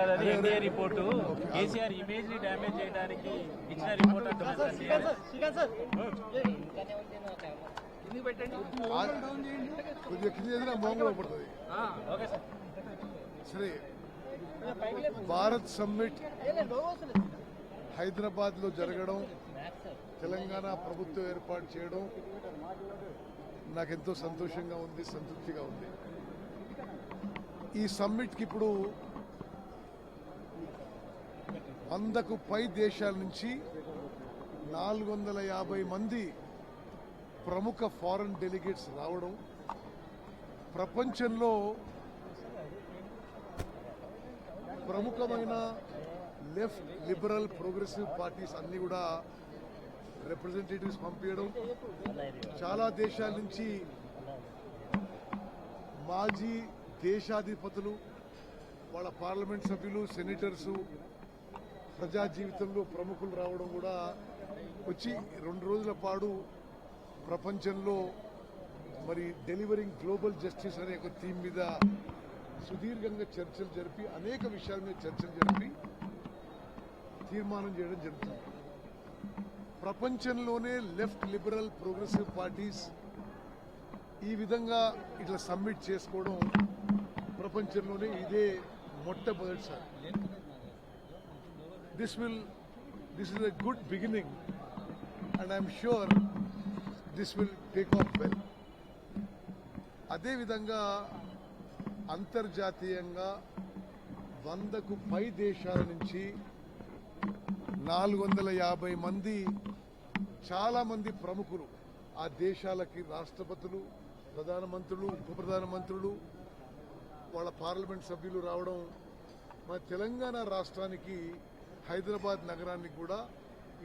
కాదు అది NDA report. KCR ఇమేజ్ని డ్యామేజ్ చేయడానికి ఇచ్చిన రిపోర్ట్ అంటున్నారు సార్. కొద్దిగా కింద చేసినా మోంగలో పడుతుంది. Okay sir. సరే భారత్ సమ్మిట్ హైదరాబాద్లో జరగడం తెలంగాణ ప్రభుత్వం ఏర్పాటు చేయడం నాకెంతో సంతోషంగా ఉంది సంతృప్తిగా ఉంది. ఈ సమ్మిట్కి ఇప్పుడు వందకు పై దేశాల నుంచి నాలుగు వందల యాభై మంది ప్రముఖ ఫారెన్ డెలిగేట్స్ రావడం ప్రపంచంలో ప్రముఖమైన లెఫ్ట్ లిబరల్ ప్రోగ్రెసివ్ పార్టీస్ అన్ని కూడా రిప్రజెంటేటివ్స్ పంపించడం చాలా దేశాల నుంచి మాజీ దేశాధిపతులు వాళ్ళ పార్లమెంట్ సభ్యులు సెనేటర్సు ప్రజా జీవితంలో ప్రముఖులు రావడం కూడా వచ్చి రెండు రోజుల పాడు ప్రపంచంలో మరి డెలివరింగ్ గ్లోబల్ జస్టిస్ అనే ఒక థీమ్ మీద సుదీర్ఘంగా చర్చలు జరిపి అనేక విషయాల మీద చర్చలు జరిపి తీర్మానం చేయడం జరుగుతుంది. ప్రపంచంలోనే లెఫ్ట్ లిబరల్ ప్రోగ్రెసివ్ పార్టీస్ ఈ విధంగా ఇట్లా సబ్మిట్ చేసుకోవడం ప్రపంచంలోనే ఇదే మొట్టమొదటిసారి. This will this is a good beginning and I'm sure this will take off well అదేవిధంగా అంతర్జాతీయంగా వందకు పై దేశాల నుంచి నాలుగు వందల యాభై మంది చాలామంది ప్రముఖులు ఆ దేశాలకి రాష్ట్రపతులు ప్రధానమంత్రులు ఉప ప్రధానమంత్రులు వాళ్ళ పార్లమెంట్ సభ్యులు రావడం మన తెలంగాణ రాష్ట్రానికి హైదరాబాద్ నగరానికి కూడా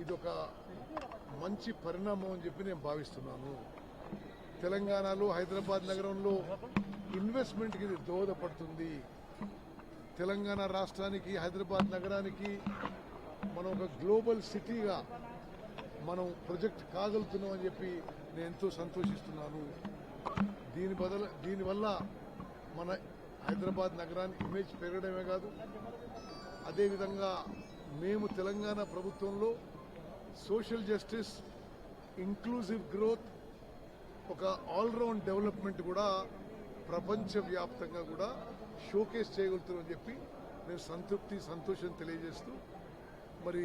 ఇదొక మంచి పరిణామం అని చెప్పి నేను భావిస్తున్నాను. తెలంగాణలో హైదరాబాద్ నగరంలో ఇన్వెస్ట్మెంట్కి ఇది దోహదపడుతుంది. తెలంగాణ రాష్ట్రానికి హైదరాబాద్ నగరానికి మనం ఒక గ్లోబల్ సిటీగా మనం ప్రొజెక్ట్ కాగలుగుతున్నాం అని చెప్పి నేను ఎంతో సంతోషిస్తున్నాను. దీని బదల దీనివల్ల మన హైదరాబాద్ నగరానికి ఇమేజ్ పెరగడమే కాదు అదేవిధంగా మేము తెలంగాణ ప్రభుత్వంలో సోషల్ జస్టిస్ ఇంక్లూజివ్ గ్రోత్ ఒక ఆల్రౌండ్ డెవలప్మెంట్ కూడా ప్రపంచవ్యాప్తంగా కూడా షోకేస్ చేయగలుగుతున్నామని చెప్పి నేను సంతృప్తి సంతోషం తెలియజేస్తూ మరి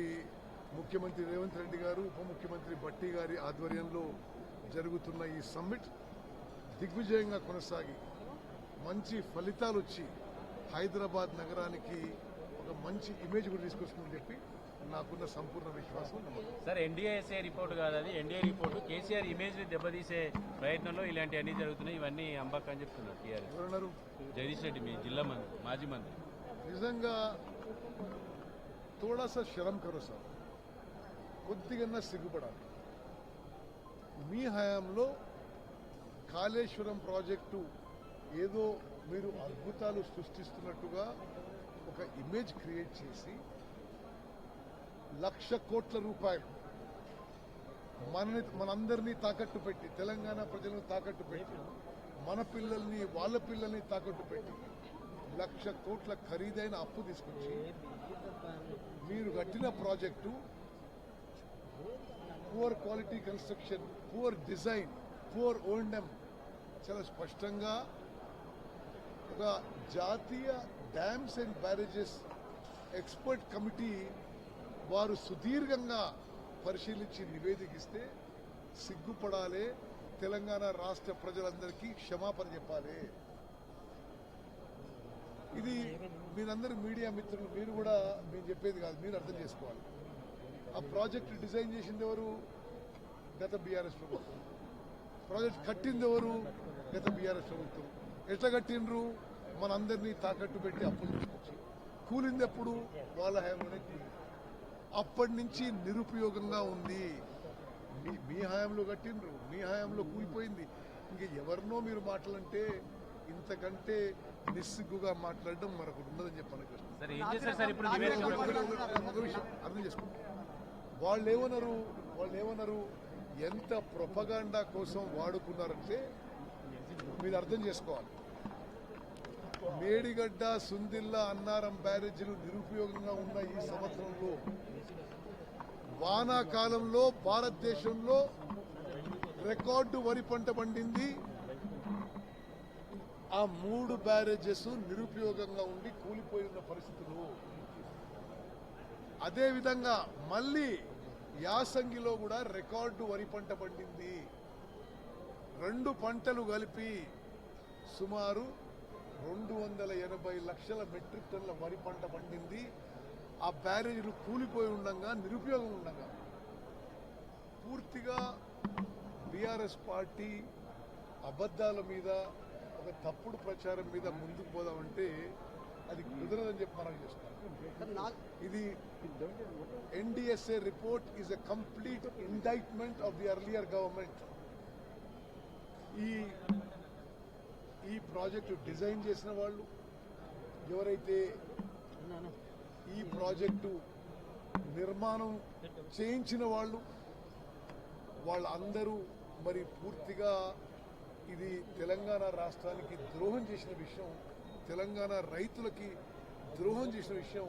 ముఖ్యమంత్రి రేవంత్ రెడ్డి గారు ఉప ముఖ్యమంత్రి భట్టి గారి ఆధ్వర్యంలో జరుగుతున్న ఈ సమ్మిట్ దిగ్విజయంగా కొనసాగి మంచి ఫలితాలు వచ్చి హైదరాబాద్ నగరానికి ఒక మంచి ఇమేజ్ కూడా తీసుకొస్తుందని చెప్పి నాకున్న సంపూర్ణ విశ్వాసం సార్ ఎన్డీఏఎస్ఏ రిపోర్ట్ కాదు అది. ఎన్డీఏ రిపోర్టు కేసీఆర్ ఇమేజ్ని దెబ్బతీసే ప్రయత్నంలో ఇలాంటివన్నీ జరుగుతున్నాయి. ఇవన్నీ అంబక్ అని చెప్తున్నారు టీఆర్ఎస్ ఎవరన్నారు? జగదీష్ రెడ్డి మీ జిల్లా మంత్రి మాజీ మంత్రి. నిజంగా తోడాసా శరం కరో సార్. కొద్దిగా సిగ్గుపడాలి. మీ హయాంలో కాళేశ్వరం ప్రాజెక్టు ఏదో మీరు అద్భుతాలు సృష్టిస్తున్నట్టుగా ఒక ఇమేజ్ క్రియేట్ చేసి లక్ష కోట్ల రూపాయలు మనని మనందరినీ తాకట్టు పెట్టి తెలంగాణ ప్రజలను తాకట్టు పెట్టి మన పిల్లల్ని వాళ్ళ పిల్లల్ని తాకట్టు పెట్టి లక్ష కోట్ల ఖరీదైన అప్పు తీసుకొచ్చి మీరు కట్టిన project poor quality construction poor design poor ఓండెం చాలా స్పష్టంగా ఒక జాతీయ dams and barrages expert committee వారు సుదీర్ఘంగా పరిశీలించి నివేదికిస్తే సిగ్గుపడాలి తెలంగాణ రాష్ట్ర ప్రజలందరికీ క్షమాపణ చెప్పాలి. ఇది మీరందరూ మీడియా మిత్రులు మీరు కూడా మేము చెప్పేది కాదు మీరు అర్థం చేసుకోవాలి. ఆ ప్రాజెక్ట్ డిజైన్ చేసింది ఎవరు? గత బీఆర్ఎస్ ప్రభుత్వం. ప్రాజెక్ట్ కట్టింది ఎవరు? గత బీఆర్ఎస్ ప్రభుత్వం. ఎట్లా కట్టిండ్రు? మనందరినీ తాకట్టు పెట్టి అప్పులు తీసుకొచ్చి కూలింది ఎప్పుడు? వాళ్ళ హయాంలోనే కూలింది. అప్పటి నుంచి నిరుపయోగంగా ఉంది. మీ మీ హయాంలో కట్టిండ్రు మీ హయాంలో కూలిపోయింది. ఇంక ఎవరినో మీరు మాటలంటే ఇంతకంటే నిస్సిగ్గుగా మాట్లాడడం మరొకటి ఉండదని చెప్పాను ఒక- విషయం అర్థం చేసుకోండి. వాళ్ళు ఏమన్నారు వాళ్ళు ఏమన్నారు ఎంత ప్రొపగాండా కోసం వాడుకున్నారంటే మీరు అర్థం చేసుకోవాలి. మేడిగడ్డ సుందిల్ల అన్నారం బ్యారేజీలు నిరుపయోగంగా ఉన్న ఈ సంవత్సరంలో వానాకాలంలో భారతదేశంలో రికార్డు వరి పంట పండింది. ఆ మూడు బ్యారేజెస్ నిరుపయోగంగా ఉండి కూలిపోయిన పరిస్థితులు. అదేవిధంగా మళ్ళీ యాసంగిలో కూడా రికార్డు వరి పంట పండింది. రెండు పంటలు కలిపి సుమారు రెండు వందల ఎనభై లక్షల మెట్రిక్ టన్నుల వరి పంట పండింది. ఆ బ్యారేజీలు కూలిపోయి ఉండగా నిరుపయోగం ఉండగా పూర్తిగా బీఆర్ఎస్ పార్టీ అబద్ధాల మీద ఒక తప్పుడు ప్రచారం మీద ముందుకు పోదామంటే అది కుదరదని చెప్పి మనం చేస్తాం. ఇది NDSA report is a complete indictment of the earlier government ఈ ఈ ప్రాజెక్టు డిజైన్ చేసిన వాళ్ళు ఎవరైతే ఈ ప్రాజెక్టు నిర్మాణం చేయించిన వాళ్ళు వాళ్ళందరూ మరి పూర్తిగా ఇది తెలంగాణ రాష్ట్రానికి ద్రోహం చేసిన విషయం తెలంగాణ రైతులకి ద్రోహం చేసిన విషయం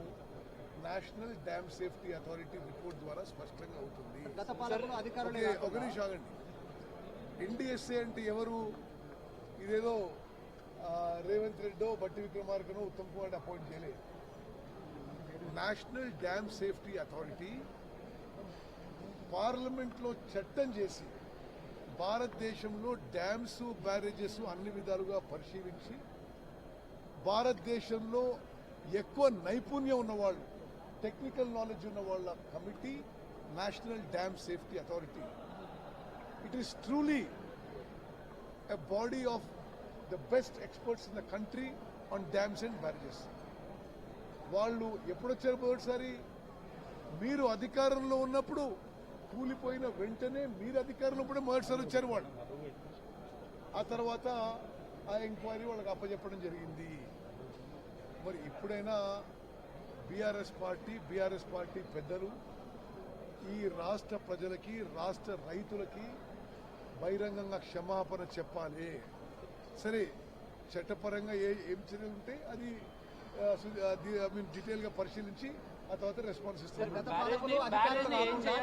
national dam safety authority report ద్వారా స్పష్టంగా అవుతుంది. ఒక నిమిషం ఆగండి. ఎన్డీఎస్ఏ అంటే ఎవరు? ఇదేదో రేవంత్ రెడ్డో బట్టి విక్రమార్కనో ఉత్తమ్ కుమార్ అపాయింట్ చేయలేదు. నేషనల్ డ్యామ్ సేఫ్టీ అథారిటీ పార్లమెంట్లో చట్టం చేసి భారతదేశంలో డ్యామ్స్ బ్యారేజెస్ అన్ని విధాలుగా పరిశీలించి భారతదేశంలో ఎక్కువ నైపుణ్యం ఉన్నవాళ్ళు టెక్నికల్ నాలెడ్జ్ ఉన్న వాళ్ళ committee national dam safety authority it is truly a body of the best experts in the country on dams and barrages వాళ్ళు ఎప్పుడొచ్చారు మొదటిసారి? మీరు అధికారంలో ఉన్నప్పుడు కూలిపోయిన వెంటనే మీరు అధికారంలో ఉన్నప్పుడే మొదటిసారి వచ్చారు వాళ్ళు. ఆ తర్వాత ఆ ఎంక్వైరీ వాళ్ళకి అప్పచెప్పడం జరిగింది. మరి ఇప్పుడైనా బీఆర్ఎస్ పార్టీ బీఆర్ఎస్ పార్టీ పెద్దలు ఈ రాష్ట్ర ప్రజలకి రాష్ట్ర రైతులకి బహిరంగంగా క్షమాపణ చెప్పాలి. సరే చట్టపరంగా ఏ ఏం చర్యలు ఉంటే అది ఆ, సు- అది ఐ మీన్ డీటెయిల్గా పరిశీలించి ఆ తర్వాత రెస్పాన్స్ కాకుండా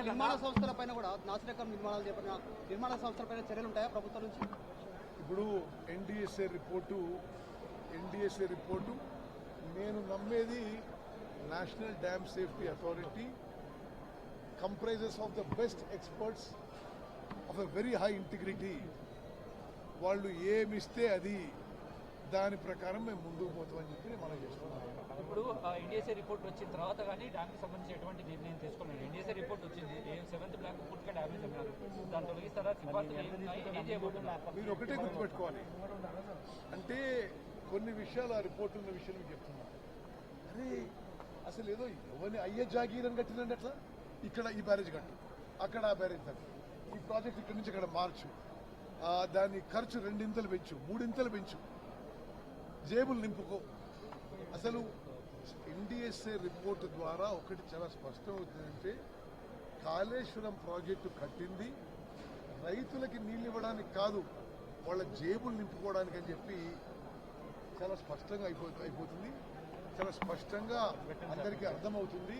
నిర్మాణ సంస్థల పైన కూడా నాసిరకం నిర్మాణాలు చేపట్టిన నిర్మాణ సంస్థల పైన చర్యలు ఉంటాయా ప్రభుత్వం నుంచి? ఇప్పుడు ఎన్డిఎస్ఏ రిపోర్టు ఎన్డిఎస్ఏ రిపోర్టు నేను నమ్మేది national dam safety authority comprises of the best experts of a very high integrity వాళ్ళు ఏమిస్తే అది. దాని ప్రకారం మేము ముందుకు పోతామని చెప్పి మనం చేస్తున్నాం. ఇప్పుడు ఎన్డీఎస్ఏ రిపోర్ట్ వచ్చిన తర్వాత కానీ డ్యామ్కి సంబంధించి ఎటువంటి నిర్ణయం తీసుకోలేదు ఎన్డీఎస్ఏ రిపోర్ట్ వచ్చింది. సెవెంత్ బ్లాక్ పూర్తిగా డ్యామేజ్ అన్నారు దాన్ని తొలగిస్తారా? మీరు ఒకటే గుర్తుపెట్టుకోవాలి. అంటే కొన్ని విషయాలు ఆ రిపోర్ట్ ఉన్న విషయం మీకు చెప్తున్నా. అరే అసలు ఏదో ఎవరిని అయ్యే జాగీరని కట్టినండి అట్లా? ఇక్కడ ఈ బ్యారేజ్ కట్టు. అక్కడ ఆ బ్యారేజ్ కట్టు. ఈ ప్రాజెక్ట్ ఇక్కడి నుంచి ఇక్కడ మార్చు. దాని ఖర్చు రెండింతలు పెంచు మూడింతలు పెంచు. జేబులు నింపుకో. అసలు ఎన్డీఎస్ఏ రిపోర్ట్ ద్వారా ఒకటి చాలా స్పష్టం అవుతుందంటే కాళేశ్వరం ప్రాజెక్టు కట్టింది రైతులకి నీళ్ళు ఇవ్వడానికి కాదు వాళ్ళ జేబులు నింపుకోవడానికి అని చెప్పి చాలా స్పష్టంగా అయిపో అయిపోతుంది. చాలా స్పష్టంగా అందరికీ అర్థమవుతుంది.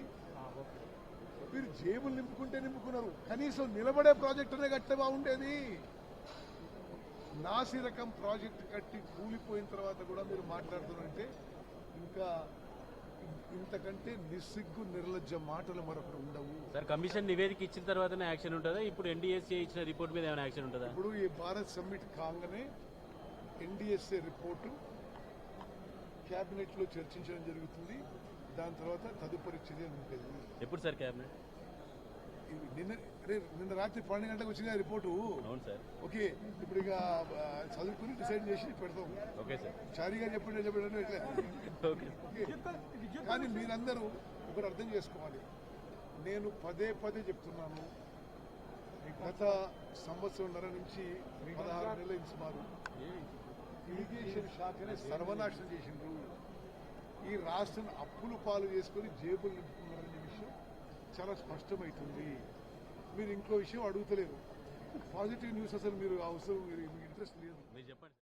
మీరు జేబులు నింపుకుంటే నింపుకున్నారు. కనీసం నిలబడే ప్రాజెక్టునే కట్టే బాగుండేది. నాసి రకం ప్రాజెక్ట్ కట్టి కూలిపోయిన తర్వాత కూడా మీరు మాట్లాడుతున్నారంటే ఇంకా ఇంతకంటే నిస్సిగ్గు నిర్లజ్జ మాటలు మరొకటి ఉండవు. సార్ కమిషన్ నివేదిక ఇచ్చిన తర్వాతనే యాక్షన్ ఉంటుందా? ఇప్పుడు ఎన్డీఎస్సీ ఇచ్చిన రిపోర్ట్ మీద ఏమైనా యాక్షన్ ఉంటుందా? ఇప్పుడు ఈ భారత్ సమ్మిట్ కాగానే ఎన్డీఎస్ఏ రిపోర్టు కేబినెట్లో చర్చించడం జరుగుతుంది. దాని తర్వాత తదుపరి చర్యలు ఉంటుంది ఎప్పుడు సార్ క్యాబినెట్? నిన్న నిన్న రాత్రి పన్నెండు గంటలకు వచ్చిన రిపోర్టు. ఓకే ఇప్పుడు ఇక చదువుకుని డిసైడ్ చేసి పెడతాం. Okay sir. చారీగా చెప్పండి చెప్పండి. కానీ మీరందరూ ఒకటి అర్థం చేసుకోవాలి. నేను పదే పదే చెప్తున్నాను. గత సంవత్సరంన్నర నుంచి పదహారు నెలల నుంచి సుమారు. ఇరిగేషన్ శాఖని సర్వనాశనం చేసిండ్రు. ఈ రాష్ట్రం అప్పులు పాలు చేసుకొని జేబులు నింపుకున్నారనే విషయం చాలా స్పష్టమవుతుంది. మీరు ఇంకో విషయం అడుగుతలేరు. పాజిటివ్ న్యూస్ అసలు మీరు అవసరం మీరు ఇంట్రెస్ట్ లేదు. మీరు చెప్పండి.